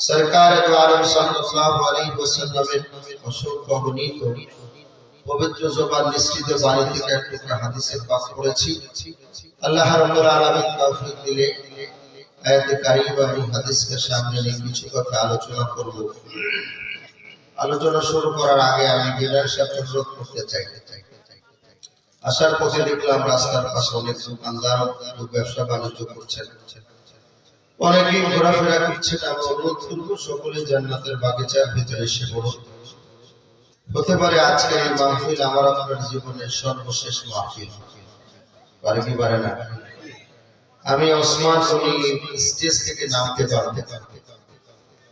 সরকার আলম সাল্লাল্লাহু আলাইহি ওয়াসাল্লামের অসংখ্য অগণিত পবিত্র জবান নিশ্চিত বাণী থেকে এক হাদিসের পাঠ করেছি। আল্লাহ রাব্বুল আলামিন তৌফিক দিলে আয়াতে কারিমা এই হাদিসকে সামনে নিয়ে কিছু কথা আলোচনা করব। আলোচনা শুরু করার আগে আমি ডিনার সাথে অনুরোধ করতে চাই। আসার পথে দেখলাম রাস্তার পাশে অনেক দোকানদার ব্যবসা বাণিজ্য করছেন। অনেকেই ঘোরাফেরা করব সকলে জান্নাতের বাগিচার ভিতরে হতে পারে এই মাহফিল আমার আপনার জীবনের সর্বশেষ মাহফিল। পারে কি পারে না? আমি ওসমান উনি স্টেজ থেকে নামতে পারতে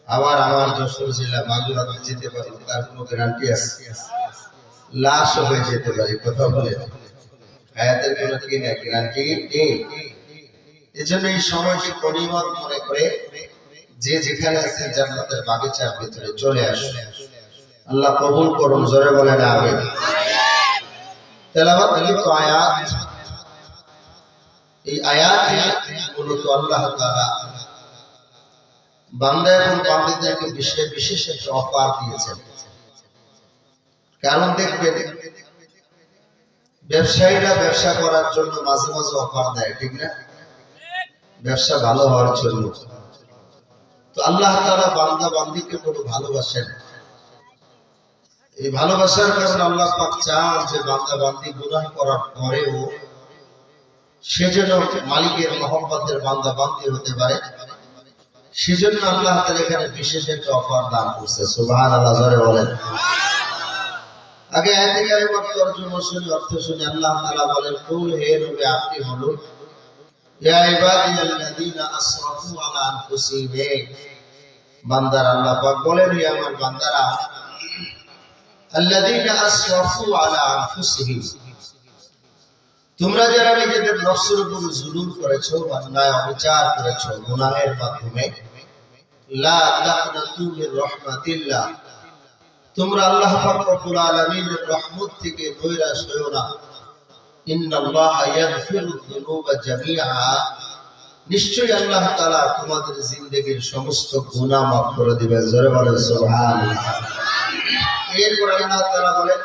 আবার আমার যশোর জেলা মাগুরাতে যেতে পারি, তার কোনো গ্যারান্টি আছে? লাশ হয়ে যেতে পারি, কথা বলে। কোনো কি না গ্যারান্টি নেই। এজন্য এই সময়টি মনে করে যে যেখানে আছে জান্নাতের বাগিচার ভিতরে চলে আসুন। আল্লাহ কবুল করুন, জোরে বলেন লিপ্ত আয়াত। এই আয়াত মূলত আল্লাহ বান্দা এবং বিশেষ বিশেষ একটা অফার দিয়েছেন। কারণ দেখবেন, ব্যবসায়ীরা ব্যবসা করার জন্য মাঝে মাঝে অফার দেয়, ঠিক না? ব্যবসা ভালো হওয়ার জন্য। তো আল্লাহ তাআলা বান্দা বান্দিকে বড় ভালোবাসেন এই ভালোবাসার কারণে আল্লাহ পাক চান যে বান্দা বান্দি গুনাহ করার পরেও সে যেন মালিকের মহব্বতের বান্দা বান্দি হতে পারে। সেজন্য আল্লাহ তাআলা এখানে বিশেষ একটা অফার দান করছে। সুবহানাল্লাহ, জোরে বলেন। আগে আয়াতে কারিমার তরজমা শুনে, অর্থ শুনে আল্লাহ তাআলা বলেন, কুল হে নবী, আপনি বলুন ইয়া ইবাদিয়াল্লাযীনা আসরাফু আলা আনফুসিহিম হে আল্লাহ পাক বলেন হে আমার বান্দারা আল্লাযীনা আসরাফু আলা আনফুসিহিম তোমরা যারা নিজেদের নফসের উপর জুলুম করেছ অন্যায় অবিচার করেছ, গুনাহের মাধ্যমে, লা তাকনাতু মির রাহমাতিল্লাহ তোমরা আল্লাহ পাক রব্বুল আলামিনের রহমত থেকে নৈরাশ হয়ো না ইন্নাল্লাহা ইয়াগফিরু যুনুবা জামিআ নিশ্চয়ই আল্লাহ তাআলা তোমাদের জিন্দেগীর সমস্ত গুনাহ মাফ করে দিবেন। জোরে বলেন, সুবহানাল্লাহ। এরপর আল্লাহ তাআলা বলেন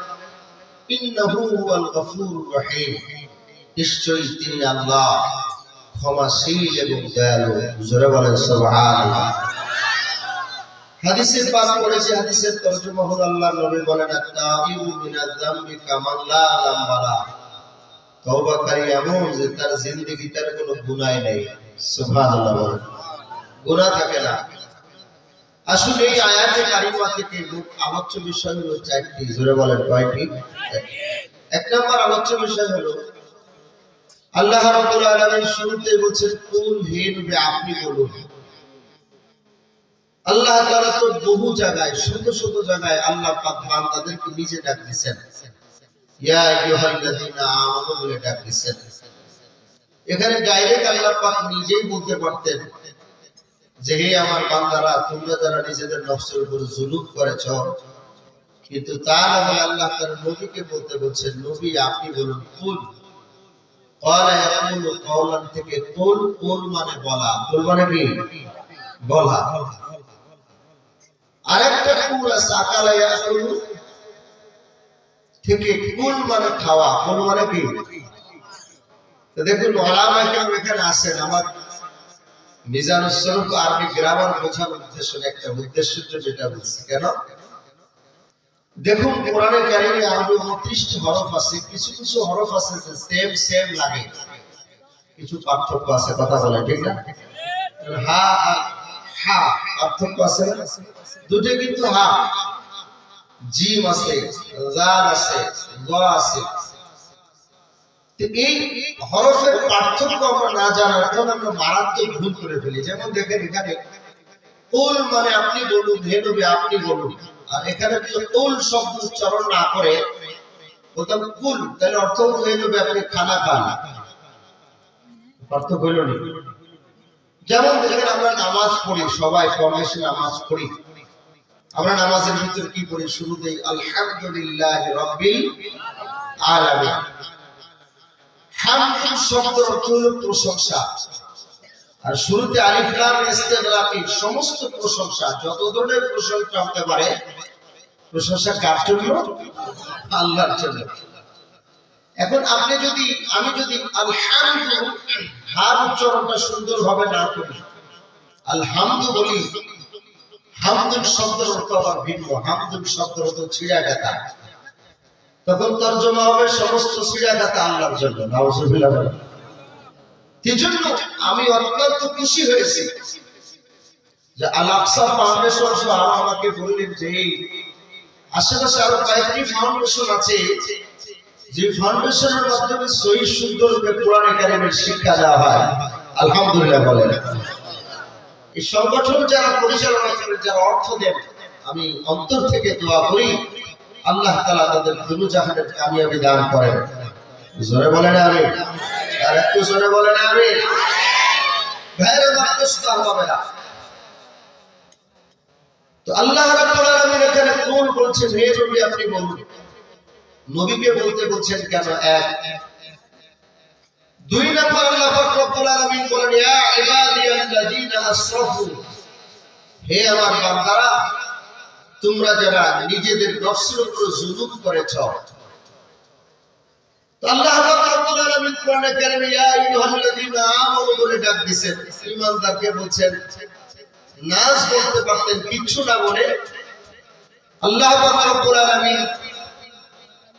লা যামবালা তওবাকারী এমন যে তার নেই। থাকে না। আসলে এই আয়াতে কারিমা থেকে আলোচ্য বিষয় হলো চারটি, জোরে বলেন কয়টি? এক নম্বর আলোচ্য বিষয় হলো, আল্লাহ রাব্বুল শুরুতে বলছেন আপনি বলুন। আল্লাহ তো বহু জায়গায়, শত শত জায়গায় আল্লাহ বান্দাদেরকে নিজে ডাক দিবেন এখানে ডাইরেক্ট আল্লাহ পাক নিজেই বলতে পারতেন যে, হে আমার বান্দারা, তোমরা যারা নিজেদের উপর করেছ, কিন্তু তার আল্লাহ তার নবীকে বলতে বলছেন, নবী, আপনি বলুন, কুল। মানে বলা। মানে বলা। আরেকটা থেকে কুল মানে খাওয়া কুল মানে কি? দেখুন এখানে আসেন। আমার সরফ আরবি বোঝার উদ্দেশ্য একটা উদ্দেশ্য যেটা বলছি। কেন? দেখুন, কোরআনে আরবি 29টি হরফ আছে, কিছু কিছু হরফ আছে সেম সেম লাগে। কিছু পার্থক্য আছে, কথা বলে, ঠিক না? হা হা পার্থক্য আছে? দুটো কিন্তু হা। জিম আছে জাল আছে, গ আছে। এই হরফের পার্থক্য আমরা না জানার কারণে আমরা মারাত্মক ভুল করে ফেলি। যেমন দেখেন এখানে কুল মানে আপনি বলুন, হে নবী আপনি বলুন। আর এখানে যদি কুল শব্দ উচ্চারণ না করে বলতাম কুল তাহলে অর্থ হে নবী আপনি খানা খান। পার্থক্য হইল না। যেমন দেখেন আমরা নামাজ পড়ি, সবাই কম বেশি নামাজ পড়ি। আমরা নামাজের ভিতর কি পড়ি? শুরুতেই আলহামদুলিল্লাহ আলামিন। হামদ অর্থ প্রশংসা। আর শুরুতে আলিফ লাম সমস্ত প্রশংসা, যত ধরনের প্রশংসা হতে পারে, প্রশংসা কার জন্য? আল্লাহর জন্য। এখন আপনি যদি, আমি যদি আলহামদু হার উচ্চারণটা সুন্দর ভাবে না করি, আলহামদু বলি হামদুল শব্দের অর্থ আবার ভিন্ন, হামদুল শব্দের অর্থ ছিঁড়া গাতা তখন তর্জমা হবে সমস্ত ছিঁড়া গাতা আল্লাহর জন্য, নাউজুবিল্লাহ আমি অত্যন্ত খুশি হয়েছি যে ফাউন্ডেশন সাহেব আমাকে বললেন যে আশেপাশে আরও কয়েকটি ফাউন্ডেশন আছে, যে ফাউন্ডেশনের মাধ্যমে সহি সুন্দর কোরআন একাডেমির শিক্ষা দেওয়া হয়। আলহামদুলিল্লাহ বলেন। এই সংগঠন যারা পরিচালনা যারা অর্থ দেন, আমি অন্তর থেকে দোয়া করি, আল্লাহ তালা তাদের জাহানের কামিয়াবি দান করেন। জোরে বলেন আমি আর একটু জোরে বলেন আমি ভাইয়ের মাত্র হবে না। তো আল্লাহ রাব্বুল আলামিন এখানে কোন আপনি বলুন। নবীকে বলতে বলছেন কেন এক? দুই আল্লাহ রব্বুল আলামিন বলেন, ইয়া আসরাফু হে আমার বান্দারা, তোমরা যারা নিজেদের নফসের উপর জুলুম করেছ। আল্লাহ রব্বুল আলামিন কোরআনে ইয়া আইয়ুহাল্লাযীনা আমানু বলে ডাক ঈমানদারকে বলছেন, নাজ বলতে পারতেন কিচ্ছু না বলে আল্লাহ রব্বুল আলামিন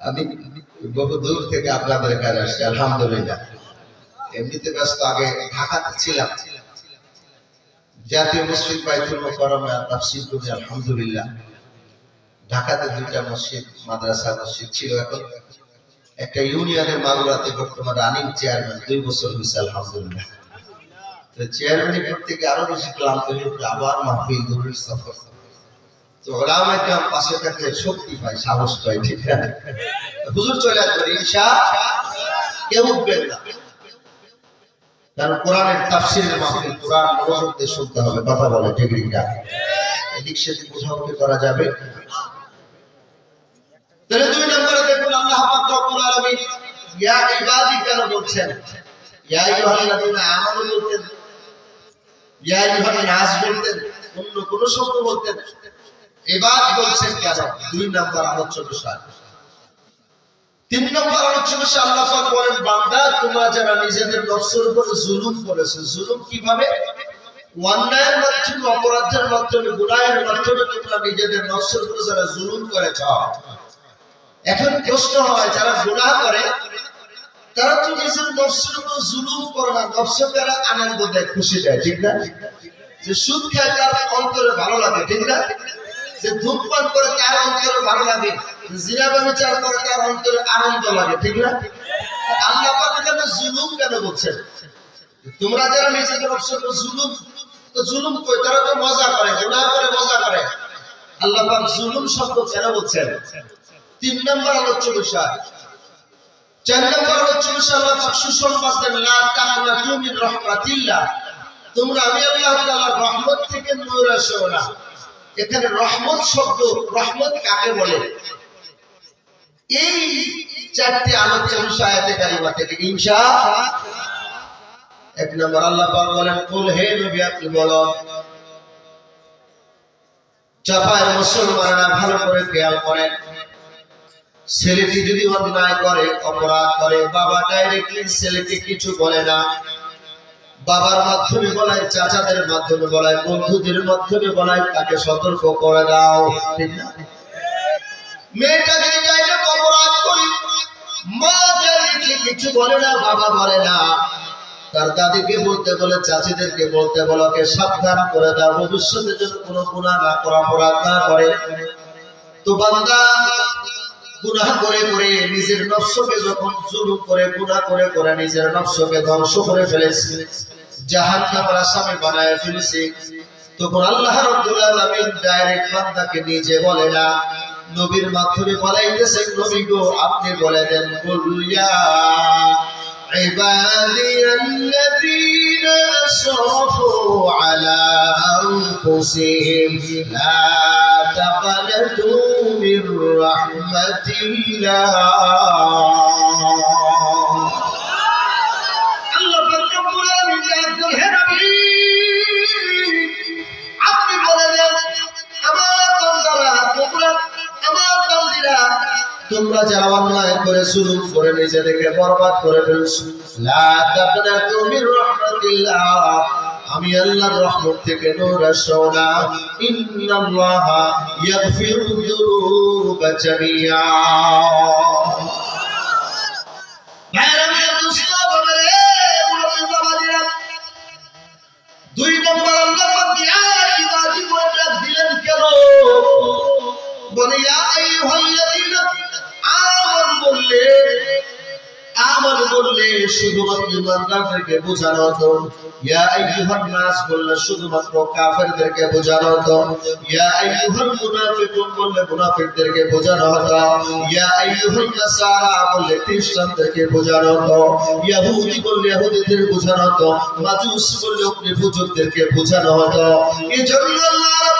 আমি বহু দূর থেকে আপনাদের কাছে আসছি, আলহামদুলিল্লাহ। এমনিতে ব্যস্ত, আগে ঢাকাতে ছিলাম। জাতীয় মসজিদ বাইতুল মোকাররমে তাফসীর করি, আলহামদুলিল্লাহ। ঢাকাতে দুইটা মসজিদ, মাদ্রাসা মসজিদ ছিল এখন। একটা ইউনিয়নের মাগুরাতে বর্তমান রানিং চেয়ারম্যান, দুই বছর হয়েছে, আলহামদুলিল্লাহ। তো চেয়ারম্যানের থেকে আরও বেশি ক্লান্ত হয়ে আবার মাহফিল দূরের সফর। তো ওরা আমাকে পাশে থাকলে শক্তি পায়, সাহস পায়, ঠিক না? হুজুর চলে আসবে ইনশা কেউ উঠবেন না। কারণ কোরআনের তাফসিরের মাহফিল, কোরআন মনোযোগ দিয়ে শুনতে হবে, কথা বলে টেকনিকটা এদিক সেদিক উঠাউঠি করা যাবে? তাহলে দুই নম্বরে দেখুন, আল্লাহ পাক রব্বুল আলামিন, ইয়া ইবাদি কেন বলছেন? ইয়া আইয়ুহাল্লাযীনা আমানু বলতেন, ইয়া আইয়ুহান নাস বলতেন অন্য কোন শব্দ বলতেন। ইবাদ বলছেন কেন? দুই নম্বর আলোচ্য বিষয় তিন নম্বর আলোচ্য বিষয় আল্লাহ বলেন, বান্দা, তোমরা যারা নিজেদের নফসের উপর জুলুম করেছ, জুলুম কীভাবে? অন্যায়ের মাধ্যমে, অপরাধের মাধ্যমে, গুনাহের মাধ্যমে তোমরা নিজেদের নফসের উপর যারা জুলুম করেছ। এখন প্রশ্ন হয়, যারা গুনাহ করে, তারা তো নিজের নফসের উপর জুলুম করে না, নফসে তারা আনন্দ দেয়, খুশি দেয়, ঠিক না? যে সুদ খায় তার অন্তরে ভালো লাগে, ঠিক না? যে ধূমপান করে তার অন্তরে ভালো লাগে, জিনা ব্যবচার করে তার অন্তরে আনন্দ লাগে, ঠিক না? আল্লাহ এখানে জুলুম কেন বলছেন তোমরা যারা নিজেদের জুলুম, তো জুলুম কই? তারা তো মজা করে করে, মজা করে। আল্লাহ পাক জুলুম শব্দ কেন বলছেন? তিন নম্বর আলোচ্য বিষয়। চার নম্বর আলোচ্য বিষয় আল্লাহ পাক সুসংবাদ দেন, লা তোমরা, আমি আল্লাহ তাআলার রহমত থেকে নৈরাশ হও না। এখানে রহমত শব্দ, রহমত কাকে বলে? এই চারটি আলোচ্য বিষয় আয়াতে কারিমা থেকে। ইনশা এক নম্বর আল্লাহ বলেন, কুল হে নবী, আপনি বলো, চাপায় মুসলমানরা ভালো করে খেয়াল করেন ছেলেটি যদি অন্যায় করে, অপরাধ করে, বাবা ডাইরেক্টলি ছেলেকে কিছু বলে না। বাবার মাধ্যমে বলায় চাচাদের মাধ্যমে বলায় বন্ধুদের মাধ্যমে বলায় তাকে সতর্ক করে দাও। ঠিক না? মেয়েটা যদি ডাইরেক্ট অপরাধ করি, মা ডাইরেক্টলি কিছু বলে না, বাবা বলে না। তার দাদিকে বলতে বলে, চাচিদেরকে বলতে বলকে সাবধান করে দাও। ভবিষ্যতে যেন কোনো গুণা না করা অপরাধ না করে। তো বান্দা গুনাহ করে করে নিজের নফসকে যখন জুলুম করে, গুনাহ করে করে নিজের নফসকে ধ্বংস করে ফেলেছে। জাহান্নামের আসামি বানায় ফেলেছে। তখন আল্লাহ রাব্বুল আলামিন ডাইরেক্ট বান্দাকে নিজে বলে না, নবীর মাধ্যমে বলাইতেছেন নবী গো, আপনি বলে দেন কুলিয়া عبادي الذين أسرفوا على أنفسهم. لا تقنطوا من رحمة الله. তোমরা যারা অন্যায় করে শুরু করে নিজেদেরকে বরবাদ করে ফেলছো। আমি আল্লাহর রহমত থেকে নোরা সোনা ইয়াগফিরু ইমানদারদেরকে বোঝানো হতো। বললে মুনাফিকদেরকে বোঝানো হতো। ইয়া বললে খ্রিস্টানদেরকে বোঝানো হতো। ইহুদি বললে ইহুদিদের বোঝানো হতো। মাজুস বললে অগ্নি বোঝানো হতো। এজন্য আল্লাহ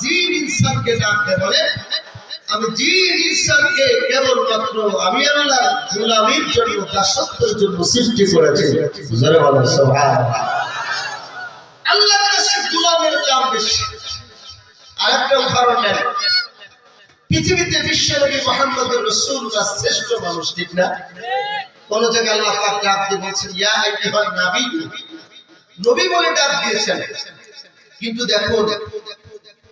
জিন ইনসানকে ডাকতে বলে, আমি জিন ইনসানকে কেবলমাত্র আমি আল্লাহ জন্য জন্য সৃষ্টি করেছি। দাম বেশি। উদাহরণ পৃথিবীতে মোহাম্মদ শ্রেষ্ঠ মানুষ, ঠিক না? কোন জায়গায় আল্লাহ পাক ডাক দিয়ে বলছেন, ইয়া নবী নবী বলে ডাক দিয়েছেন। কিন্তু দেখো